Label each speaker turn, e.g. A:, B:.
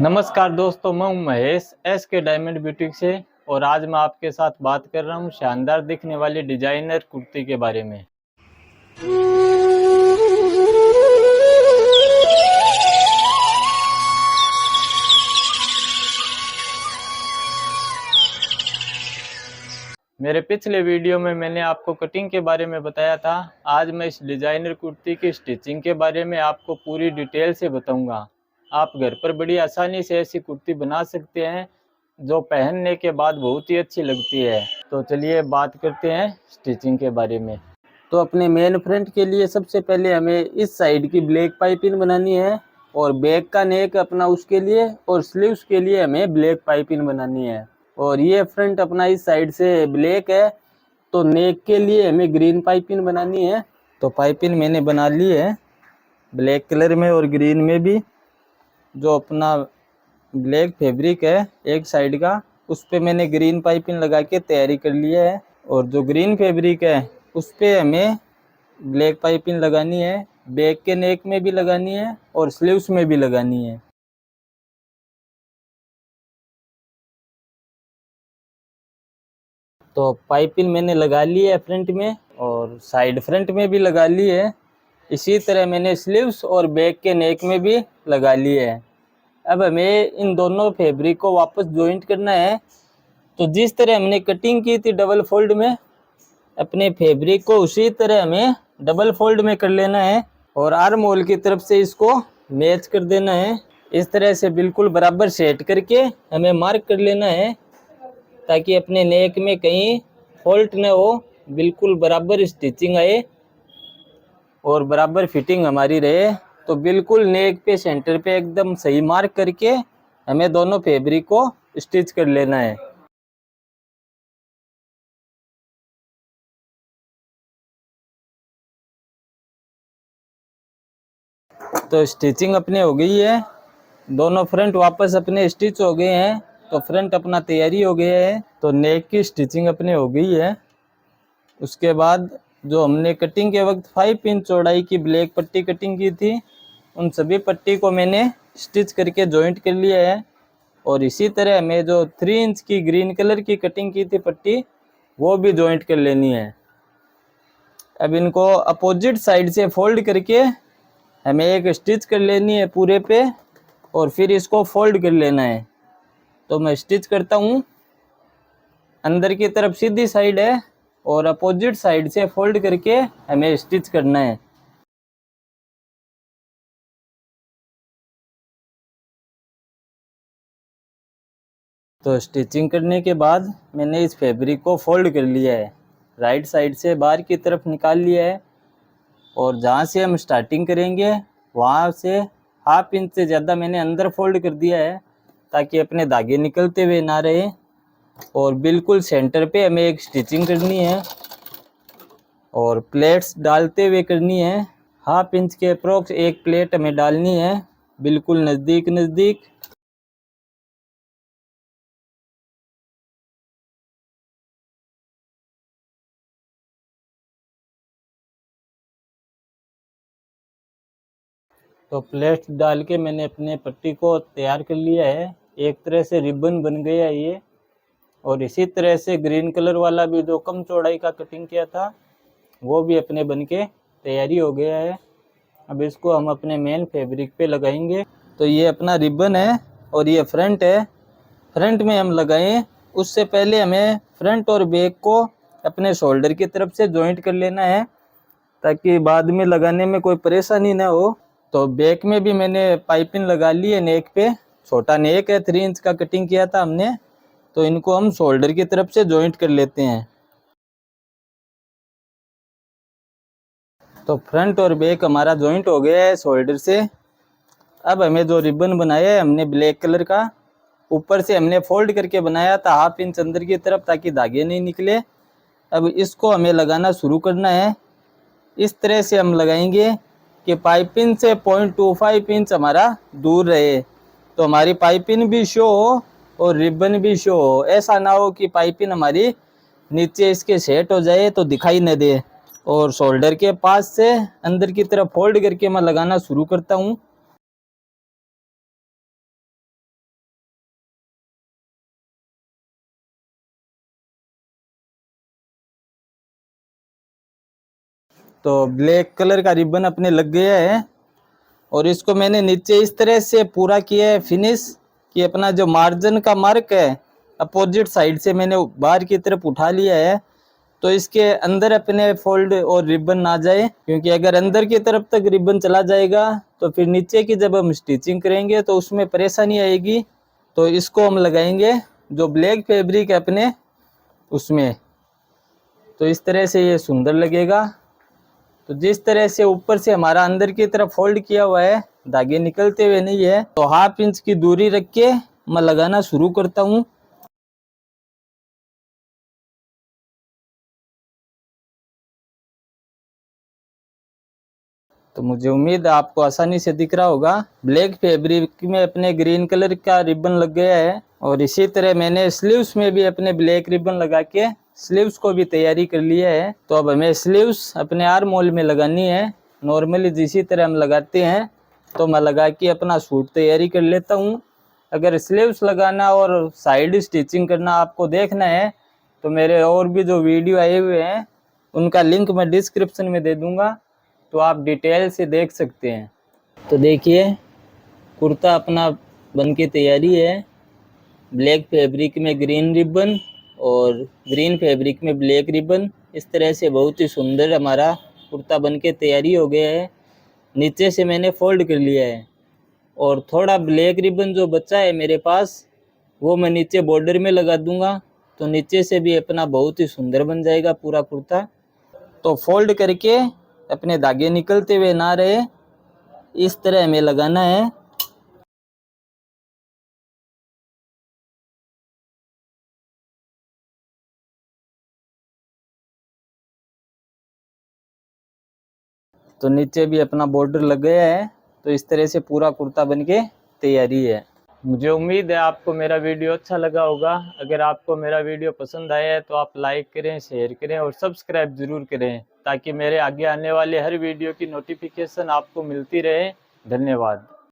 A: नमस्कार दोस्तों, मैं Mahesh S K diamond boutique से, और आज मैं आपके साथ बात कर रहा हूँ शानदार दिखने वाली डिज़ाइनर कुर्ती के बारे में। मेरे पिछले वीडियो में मैंने आपको कटिंग के बारे में बताया था। आज मैं इस डिज़ाइनर कुर्ती की स्टिचिंग के बारे में आपको पूरी डिटेल से बताऊँगा। आप घर पर बड़ी आसानी से ऐसी कुर्ती बना सकते हैं, जो पहनने के बाद बहुत ही अच्छी लगती है। तो चलिए बात करते हैं स्टिचिंग के बारे में। तो अपने मेन फ्रंट के लिए सबसे पहले हमें इस साइड की ब्लैक पाइपिंग बनानी है और बैक का नेक अपना उसके लिए और स्लीव्स के लिए हमें ब्लैक पाइपिंग बनानी है। और ये फ्रंट अपना इस साइड से ब्लैक है तो नेक के लिए हमें ग्रीन पाइपिंग बनानी है। तो पाइपिंग मैंने बना ली है ब्लैक कलर में और ग्रीन में भी। जो अपना ब्लैक फैब्रिक है, एक साइड का, उस पर मैंने ग्रीन पाइपिंग लगा के तैयारी कर लिया है और जो ग्रीन फैब्रिक है, उस पर हमें ब्लैक पाइपिंग लगानी है, बैक के नेक में भी लगानी है और स्लीव्स में भी लगानी है। तो पाइपिंग मैंने लगा ली है फ्रंट में और साइड फ्रंट में भी लगा ली है। इसी तरह मैंने स्लीव्स और बैक के नेक में भी लगा लिए है। अब हमें इन दोनों फैब्रिक को वापस जॉइंट करना है। तो जिस तरह हमने कटिंग की थी डबल फोल्ड में, अपने फैब्रिक को उसी तरह हमें डबल फोल्ड में कर लेना है और आर्म होल की तरफ़ से इसको मैच कर देना है। इस तरह से बिल्कुल बराबर सेट करके हमें मार्क कर लेना है ताकि अपने नेक में कहीं फॉल्ट न हो, बिल्कुल बराबर स्टिचिंग आए। और बराबर फिटिंग हमारी रहे तो बिल्कुल नेक पे सेंटर पे एकदम सही मार्क करके हमें दोनों फैब्रिक को स्टिच कर लेना है। तो स्टिचिंग अपने हो गई है। दोनों फ्रंट वापस अपने स्टिच हो गए हैं तो फ्रंट अपना तैयारी हो गया है तो नेक की स्टिचिंग अपने हो गई है। उसके बाद जो हमने कटिंग के वक्त फाइव इंच चौड़ाई की ब्लैक पट्टी कटिंग की थी, उन सभी पट्टी को मैंने स्टिच करके जॉइंट कर लिया है। और इसी तरह मैं जो थ्री इंच की ग्रीन कलर की कटिंग की थी पट्टी, वो भी जॉइंट कर लेनी है। अब इनको अपोजिट साइड से फोल्ड करके हमें एक स्टिच कर लेनी है पूरे पे, और फिर इसको फोल्ड कर लेना है। तो मैं स्टिच करता हूँ। अंदर की तरफ़ सीधी साइड है। और अपोजिट साइड से फोल्ड करके हमें स्टिच करना है। तो स्टिचिंग करने के बाद मैंने इस फैब्रिक को फोल्ड कर लिया है। राइट साइड से बाहर की तरफ़ निकाल लिया है और जहाँ से हम स्टार्टिंग करेंगे, वहाँ से हाफ़ इंच से ज़्यादा मैंने अंदर फोल्ड कर दिया है ताकि अपने धागे निकलते हुए ना रहे। और बिल्कुल सेंटर पे हमें एक स्टिचिंग करनी है और प्लेट्स डालते हुए करनी है। हाफ़ इंच के अप्रोक्स एक प्लेट हमें डालनी है, बिल्कुल नज़दीक नज़दीक। तो प्लेट्स डाल के मैंने अपने पट्टी को तैयार कर लिया है। एक तरह से रिबन बन गया है ये। और इसी तरह से ग्रीन कलर वाला भी जो कम चौड़ाई का कटिंग किया था, वो भी अपने बन के तैयारी हो गया है। अब इसको हम अपने मेन फैब्रिक पे लगाएँगे। तो ये अपना रिबन है और ये फ्रंट है। फ्रंट में हम लगाएँ, उससे पहले हमें फ्रंट और बैक को अपने शोल्डर की तरफ़ से जॉइंट कर लेना है, ताकि बाद में लगाने में कोई परेशानी ना हो। तो बैक में भी मैंने पाइपिंग लगा ली है नेक पे। छोटा नेक है थ्री इंच का कटिंग किया था हमने। तो इनको हम शोल्डर की तरफ़ से जॉइंट कर लेते हैं। तो फ्रंट और बैक हमारा जॉइंट हो गया है शोल्डर से। अब हमें जो रिबन बनाया है, हमने ब्लैक कलर का, ऊपर से हमने फोल्ड करके बनाया था हाफ़ इंच अंदर की तरफ़, ताकि धागे नहीं निकले। अब इसको हमें लगाना शुरू करना है। इस तरह से हम लगाएँगे कि पाइपिंग से पॉइंट टू फाइव इंच हमारा दूर रहे। तो हमारी पाइपिंग भी शो हो और रिबन भी शो हो। ऐसा ना हो कि पाइपिंग हमारी नीचे इसके सेट हो जाए तो दिखाई न दे। और शोल्डर के पास से अंदर की तरफ़ फोल्ड करके मैं लगाना शुरू करता हूँ। तो ब्लैक कलर का रिबन अपने लग गया है। और इसको मैंने नीचे इस तरह से पूरा किया है, फिनिश। कि अपना जो मार्जिन का मार्क है, अपोजिट साइड से मैंने बाहर की तरफ़ उठा लिया है तो इसके अंदर अपने फोल्ड और रिबन ना जाए, क्योंकि अगर अंदर की तरफ़ तक रिबन चला जाएगा तो फिर नीचे की जब हम स्टिचिंग करेंगे तो उसमें परेशानी आएगी। तो इसको हम लगाएँगे, जो ब्लैक फैब्रिक है अपने, उसमें। तो इस तरह से ये सुंदर लगेगा। तो जिस तरह से ऊपर से हमारा अंदर की तरफ़ फोल्ड किया हुआ है धागे निकलते हुए नहीं है तो हाफ़ इंच की दूरी रख के मैं लगाना शुरू करता हूँ। तो मुझे उम्मीद है आपको आसानी से दिख रहा होगा। ब्लैक फैब्रिक में अपने ग्रीन कलर का रिबन लग गया है और इसी तरह मैंने स्लीव्स में भी अपने ब्लैक रिबन लगा के स्लीव्स को भी तैयारी कर लिया है। तो अब हमें स्लीव्स अपने आर मोल में लगानी है। नॉर्मली जिसी तरह हम लगाते हैं तो मैं लगा के अपना सूट तैयारी कर लेता हूँ। अगर स्लीव्स लगाना और साइड स्टिचिंग करना आपको देखना है तो मेरे और भी जो वीडियो आए हुए हैं, उनका लिंक मैं डिस्क्रिप्शन में दे दूँगा तो आप डिटेल से देख सकते हैं। तो देखिए, कुर्ता अपना बन के तैयारी है। ब्लैक फैब्रिक में ग्रीन रिबन और ग्रीन फैब्रिक में ब्लैक रिबन। इस तरह से बहुत ही सुंदर हमारा कुर्ता बन के तैयारी हो गया है। नीचे से मैंने फोल्ड कर लिया है। और थोड़ा ब्लैक रिबन जो बचा है मेरे पास, वो मैं नीचे बॉर्डर में लगा दूँगा। तो नीचे से भी अपना बहुत ही सुंदर बन जाएगा पूरा कुर्ता। तो फोल्ड करके अपने धागे निकलते हुए ना रहे। इस तरह हमें लगाना है। तो नीचे भी अपना बॉर्डर लग गया है तो इस तरह से पूरा कुर्ता बन के तैयारी है। मुझे उम्मीद है आपको मेरा वीडियो अच्छा लगा होगा। अगर आपको मेरा वीडियो पसंद आया है तो आप लाइक करें शेयर करें और सब्सक्राइब ज़रूर करें, ताकि मेरे आगे आने वाले हर वीडियो की नोटिफिकेशन आपको मिलती रहे। धन्यवाद।